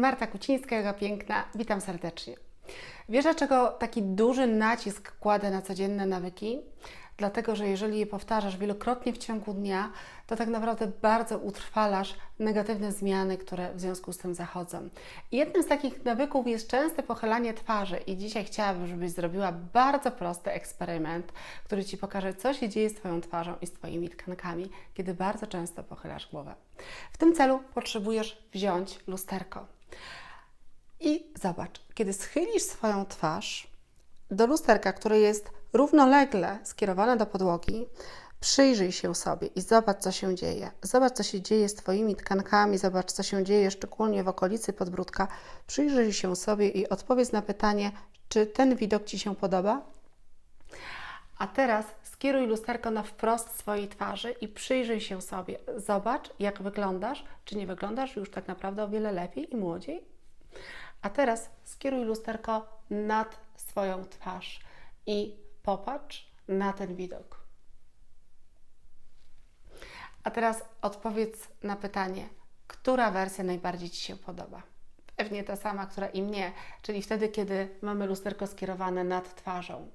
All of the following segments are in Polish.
Marta Kucińska, Joga Piękna. Witam serdecznie. Wiesz, dlaczego taki duży nacisk kładę na codzienne nawyki? Dlatego, że jeżeli je powtarzasz wielokrotnie w ciągu dnia, to tak naprawdę bardzo utrwalasz negatywne zmiany, które w związku z tym zachodzą. Jednym z takich nawyków jest częste pochylanie twarzy. I dzisiaj chciałabym, żebyś zrobiła bardzo prosty eksperyment, który Ci pokaże, co się dzieje z Twoją twarzą i z Twoimi tkankami, kiedy bardzo często pochylasz głowę. W tym celu potrzebujesz wziąć lusterko. Zobacz, kiedy schylisz swoją twarz do lusterka, które jest równolegle skierowane do podłogi, przyjrzyj się sobie i zobacz, co się dzieje. Zobacz, co się dzieje z Twoimi tkankami, zobacz, co się dzieje szczególnie w okolicy podbródka. Przyjrzyj się sobie i odpowiedz na pytanie, czy ten widok Ci się podoba? A teraz skieruj lusterko na wprost swojej twarzy i przyjrzyj się sobie. Zobacz, jak wyglądasz. Czy nie wyglądasz już tak naprawdę o wiele lepiej i młodziej? A teraz skieruj lusterko nad swoją twarz i popatrz na ten widok. A teraz odpowiedz na pytanie, która wersja najbardziej Ci się podoba? Pewnie ta sama, która i mnie, czyli wtedy, kiedy mamy lusterko skierowane nad twarzą.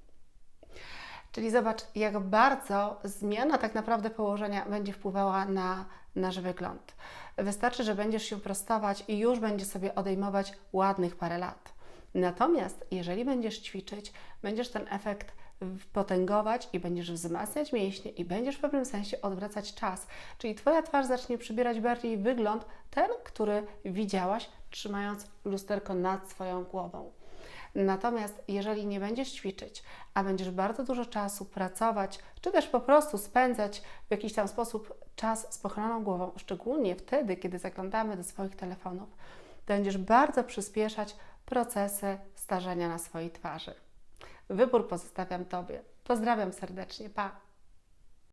Czyli zobacz, jak bardzo zmiana tak naprawdę położenia będzie wpływała na nasz wygląd. Wystarczy, że będziesz się prostować i już będzie sobie odejmować ładnych parę lat. Natomiast jeżeli będziesz ćwiczyć, będziesz ten efekt potęgować i będziesz wzmacniać mięśnie i będziesz w pewnym sensie odwracać czas. Czyli Twoja twarz zacznie przybierać bardziej wygląd ten, który widziałaś, trzymając lusterko nad swoją głową. Natomiast jeżeli nie będziesz ćwiczyć, a będziesz bardzo dużo czasu pracować, czy też po prostu spędzać w jakiś tam sposób czas z pochyloną głową, szczególnie wtedy, kiedy zaglądamy do swoich telefonów, będziesz bardzo przyspieszać procesy starzenia na swojej twarzy. Wybór pozostawiam Tobie. Pozdrawiam serdecznie. Pa!